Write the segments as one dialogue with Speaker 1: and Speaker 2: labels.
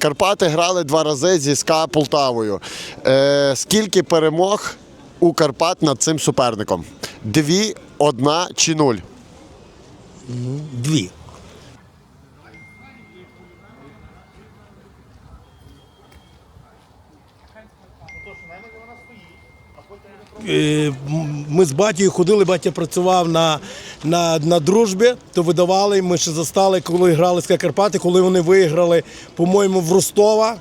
Speaker 1: Карпати грали два рази зі СКА Полтавою. Е, скільки перемог у Карпат над цим суперником? Дві, одна чи нуль?
Speaker 2: Дві. Е, Ми з батькою ходили, батя працював на, на, на дружбі, то видавали. Ми ще застали, коли грали з Карпати, коли вони виграли, по-моєму, в Ростова.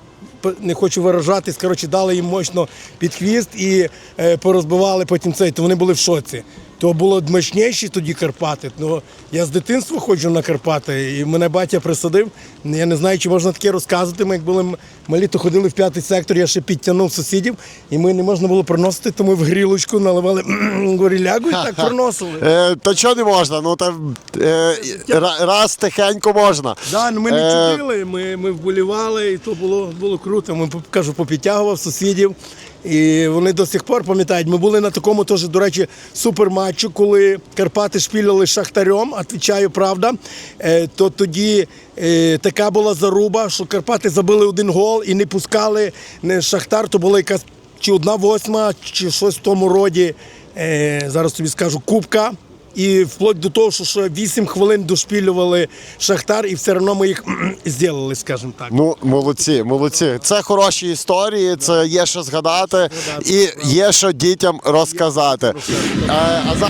Speaker 2: Не хочу виражатись, коротше, дали їм мощно під хвіст і е, порозбивали потім цей. То вони були в шоці. То було мощніші тоді Карпати. Ну, я з дитинства ходжу на Карпати, і мене батя присадив. Я не знаю, чи можна таке розказувати. Ми як були малі, то ходили в п'ятий сектор, я ще підтягнув сусідів, і ми не можна було приносити, тому в грілочку наливали горілягу і так приносили.
Speaker 1: Е, то чого не можна? Ну там е, ра- раз тихенько можна.
Speaker 2: Да, ну ми не
Speaker 1: Е,
Speaker 2: чудили, ми, ми вболівали, і то було, було круто. Ми кажу, попідтягував сусідів. І вони до сих пор пам'ятають. Ми були на такому теж, до речі, суперматчу, коли Карпати шпіляли з Шахтарем, відповідаю, правда. Е, то тоді е, така була заруба, що Карпати забили один гол і не пускали не Шахтар, то була якась чи одна восьма, чи щось в тому роді. Е, зараз тобі скажу, кубка. І вплоть до того, що ще 8 хвилин дошпілювали Шахтар, і все одно ми їх зробили, скажімо так.
Speaker 1: Ну, молодці, молодці. Це хороші історії, це є що згадати і є що дітям розказати. Е, а за...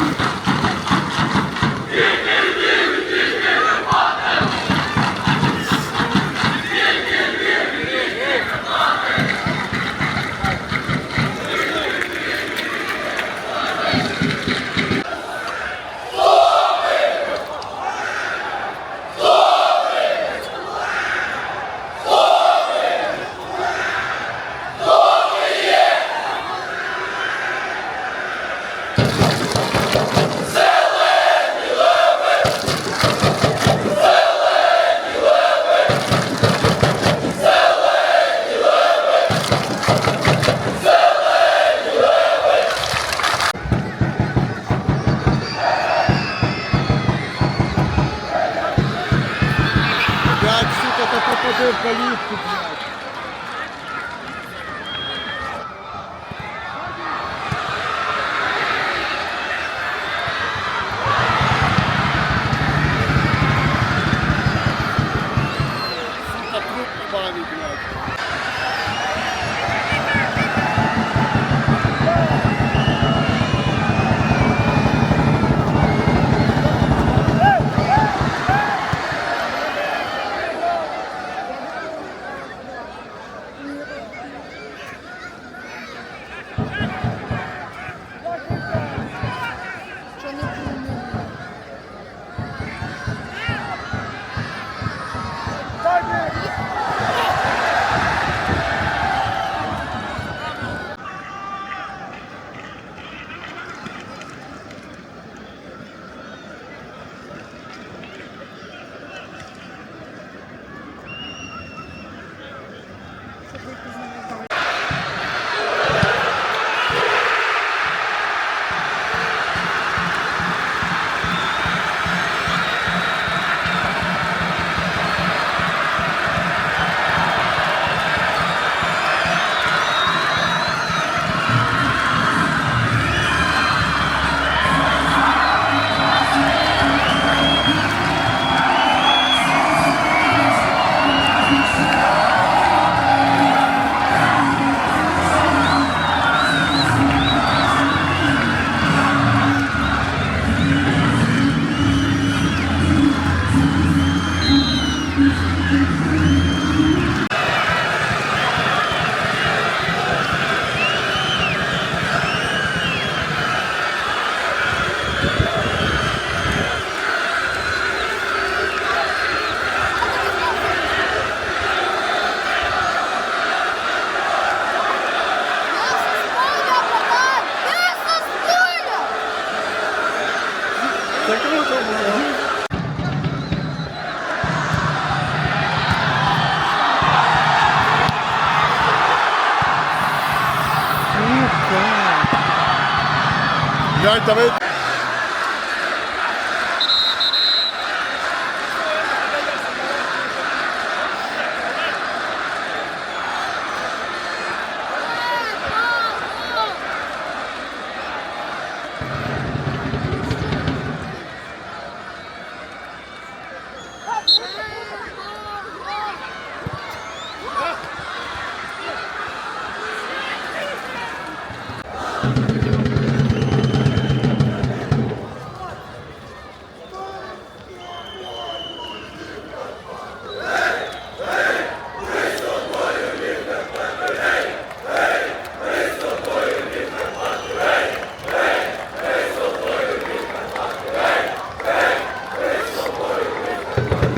Speaker 1: eucalipto. direttamente Давид.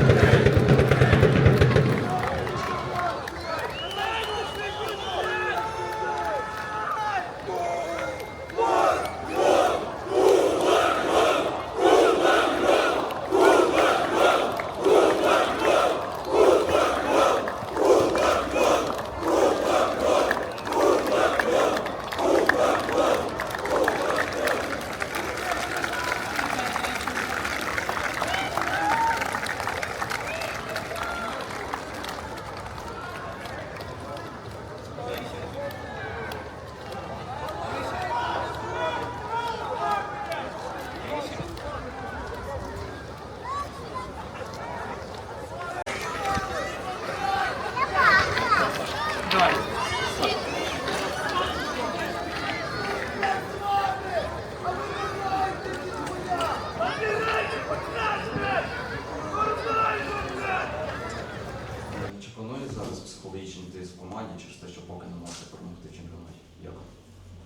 Speaker 3: Чи планує зараз психологічний тиск в команді через те, що поки не можете перемогти в чемпіонаті? Як?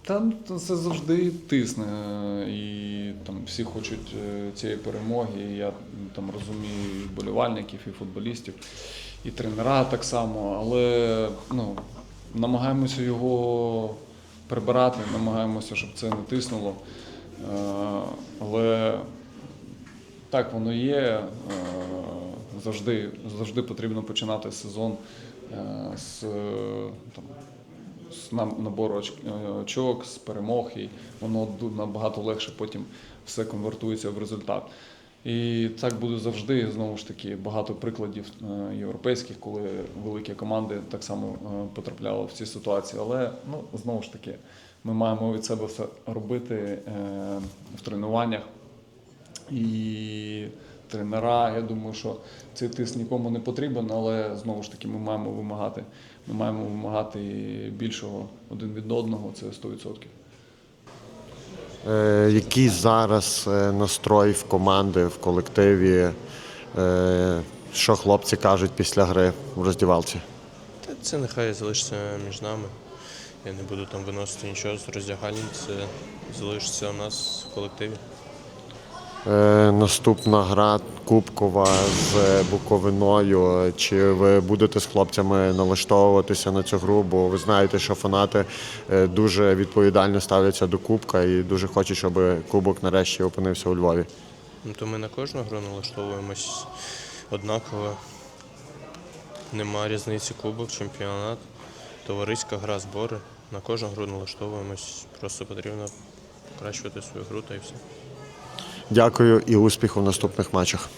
Speaker 4: Там це завжди тисне, е, і там всі хочуть е, цієї перемоги. І я там розумію і вболівальників, і футболістів, і тренера так само. Але ну, намагаємося його прибирати, намагаємося, щоб це не тиснуло. Е, Але так воно є. Завжди, завжди потрібно починати сезон з там, з набору е, очок, з перемог, і воно набагато легше потім все конвертується в результат. І так буде завжди. Знову ж таки, багато прикладів е, європейських, коли великі команди так само е, потрапляли в ці ситуації. Але ну, знову ж таки, ми маємо від себе все робити в тренуваннях. І тренера, я думаю, що цей тиск нікому не потрібен, але знову ж таки ми маємо вимагати. Ми маємо вимагати більшого один від одного, це 100%.
Speaker 1: Е, який зараз е, настрой в команди, в колективі? Е, що хлопці кажуть після гри в роздівалці?
Speaker 5: Та це нехай залишиться між нами. Я не буду там виносити нічого з роздягальні, це залишиться у нас в колективі.
Speaker 1: Е, наступна гра Кубкова з Буковиною. Чи ви будете з хлопцями налаштовуватися на цю гру? Бо ви знаєте, що фанати е, дуже відповідально ставляться до Кубка і дуже хочуть, щоб Кубок нарешті опинився у Львові.
Speaker 5: Ну, то ми на кожну гру налаштовуємось однаково. Нема різниці кубок, чемпіонат, товариська гра, збори. На кожну гру налаштовуємось. Просто потрібно покращувати свою гру та і все.
Speaker 1: Дякую і успіху в наступних матчах.